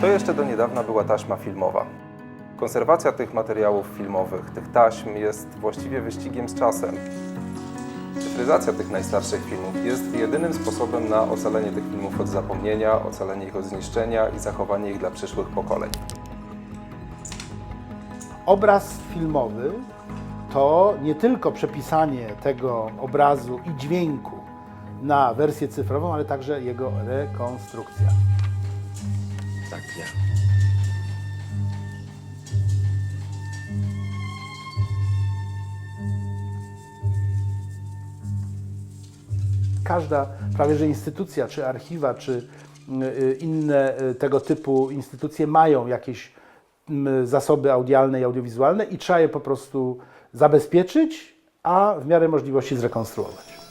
To jeszcze do niedawna była taśma filmowa. Konserwacja tych materiałów filmowych, tych taśm jest właściwie wyścigiem z czasem. Cyfryzacja tych najstarszych filmów jest jedynym sposobem na ocalenie tych filmów od zapomnienia, ocalenie ich od zniszczenia i zachowanie ich dla przyszłych pokoleń. Obraz filmowy to nie tylko przepisanie tego obrazu i dźwięku na wersję cyfrową, ale także jego rekonstrukcja. Każda prawie że instytucja, czy archiwa, czy y, inne y, tego typu instytucje mają jakieś mm, zasoby audialne i audiowizualne i trzeba je po prostu zabezpieczyć, a w miarę możliwości zrekonstruować.